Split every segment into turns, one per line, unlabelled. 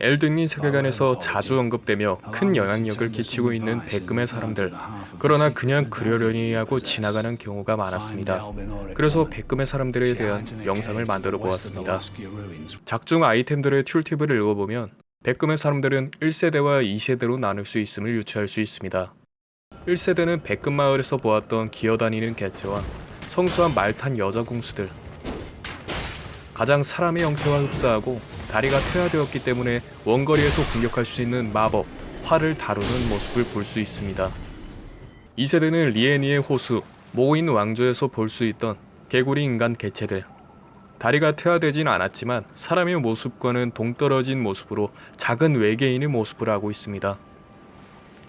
엘든린 세계관에서 자주 언급되며 큰 영향력을 끼치고 있는 백금의 사람들. 그러나 그냥 그려려니 하고 지나가는 경우가 많았습니다. 그래서 백금의 사람들에 대한 영상을 만들어 보았습니다. 작중 아이템들의 툴팁을 읽어보면 백금의 사람들은 1세대와 2세대로 나눌 수 있음을 유추할 수 있습니다. 1세대는 백금 마을에서 보았던 기어다니는 개체와 성수한 말탄 여자 궁수들. 가장 사람의 형태와 흡사하고 다리가 퇴화되었기 때문에 원거리에서 공격할 수 있는 마법, 활을 다루는 모습을 볼 수 있습니다. 2세대는 리에니의 호수, 모인 왕조에서 볼 수 있던 개구리 인간 개체들. 다리가 퇴화되진 않았지만 사람의 모습과는 동떨어진 모습으로 작은 외계인의 모습을 하고 있습니다.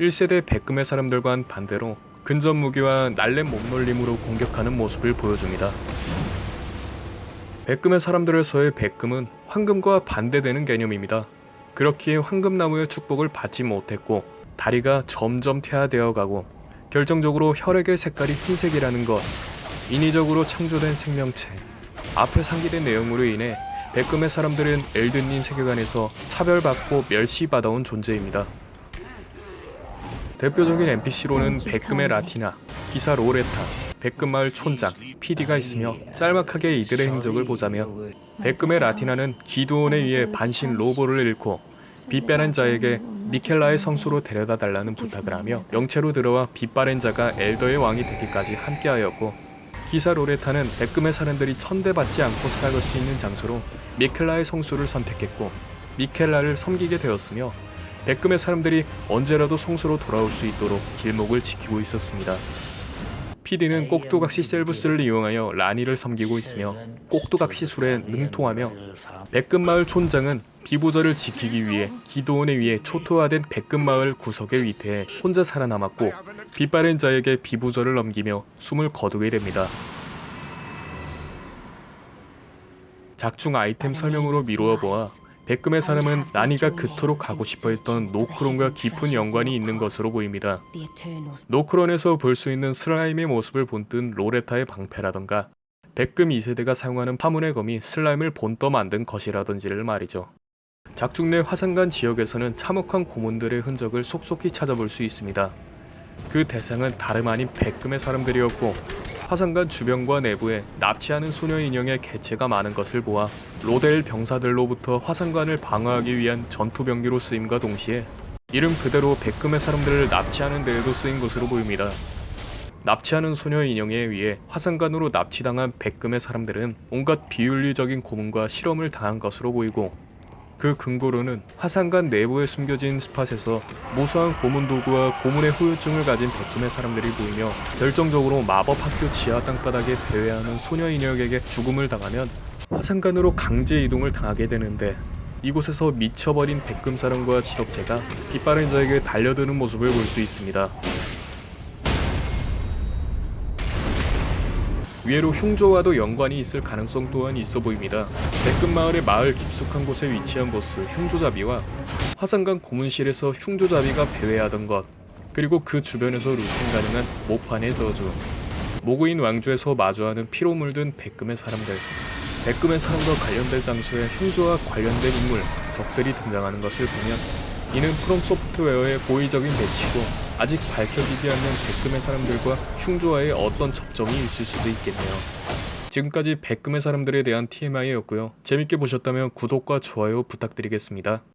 1세대 백금의 사람들과는 반대로 근접 무기와 날랜 몸놀림으로 공격하는 모습을 보여줍니다. 백금의 사람들에서의 백금은 황금과 반대되는 개념입니다. 그렇기에 황금나무의 축복을 받지 못했고 다리가 점점 퇴화되어 가고 결정적으로 혈액의 색깔이 흰색이라는 것 인위적으로 창조된 생명체 앞에 상기된 내용으로 인해 백금의 사람들은 엘든린 세계관에서 차별받고 멸시받아온 존재입니다. 대표적인 NPC로는 백금의 라티나, 기사 로레타, 백금마을 촌장, PD가 있으며 짤막하게 이들의 행적을 보자면 백금의 라티나는 기도원에 의해 반신 로보를 잃고 빛바랜 자에게 미켈라의 성수로 데려다 달라는 부탁을 하며 영체로 들어와 빛바랜 자가 엘더의 왕이 되기까지 함께하였고 기사 로레타는 백금의 사람들이 천대받지 않고 살아갈 수 있는 장소로 미켈라의 성수를 선택했고 미켈라를 섬기게 되었으며 백금의 사람들이 언제라도 성소로 돌아올 수 있도록 길목을 지키고 있었습니다. PD는 꼭두각시 셀브스를 이용하여 라니를 섬기고 있으며 꼭두각 시 술에 능통하며 백금마을 촌장은 비보저를 지키기 위해 기도원에 의해 초토화된 백금마을 구석에 위태해 혼자 살아남았고 빛바랜 자에게 비부저를 넘기며 숨을 거두게 됩니다. 작중 아이템 설명으로 미루어 보아 백금의 사람은 나니가 그토록 가고 싶어 했던 노크론과 깊은 연관이 있는 것으로 보입니다. 노크론에서 볼 수 있는 슬라임의 모습을 본뜬 로레타의 방패라던가 백금 2세대가 사용하는 파문의 검이 슬라임을 본떠 만든 것이라든지를 말이죠. 작중 내 화산간 지역에서는 참혹한 고문들의 흔적을 속속히 찾아볼 수 있습니다. 그 대상은 다름 아닌 백금의 사람들이었고 화산간 주변과 내부에 납치하는 소녀 인형의 개체가 많은 것을 보아 로델 병사들로부터 화산관을 방어하기 위한 전투병기로 쓰임과 동시에 이름 그대로 백금의 사람들을 납치하는 데에도 쓰인 것으로 보입니다. 납치하는 소녀 인형에 의해 화산관으로 납치당한 백금의 사람들은 온갖 비윤리적인 고문과 실험을 당한 것으로 보이고 그 근거로는 화산관 내부에 숨겨진 스팟에서 무수한 고문 도구와 고문의 후유증을 가진 백금의 사람들이 보이며 결정적으로 마법 학교 지하 땅바닥에 배회하는 소녀 인형에게 죽음을 당하면 화산관으로 강제 이동을 당하게 되는데 이곳에서 미쳐버린 백금 사람과 지역체가 빛바랜 자에게 달려드는 모습을 볼 수 있습니다. 위에로 흉조와도 연관이 있을 가능성 또한 있어 보입니다. 백금 마을의 마을 깊숙한 곳에 위치한 보스 흉조잡이와 화산강 고문실에서 흉조잡이가 배회하던 것, 그리고 그 주변에서 루팅 가능한 모판의 저주, 모구인 왕조에서 마주하는 피로 물든 백금의 사람들, 백금의 사람과 관련된 장소에 흉조와 관련된 인물, 적들이 등장하는 것을 보면 이는 프롬 소프트웨어의 고의적인 배치고 아직 밝혀지지 않는 백금의 사람들과 흉조와의 어떤 접점이 있을 수도 있겠네요. 지금까지 백금의 사람들에 대한 TMI였고요. 재밌게 보셨다면 구독과 좋아요 부탁드리겠습니다.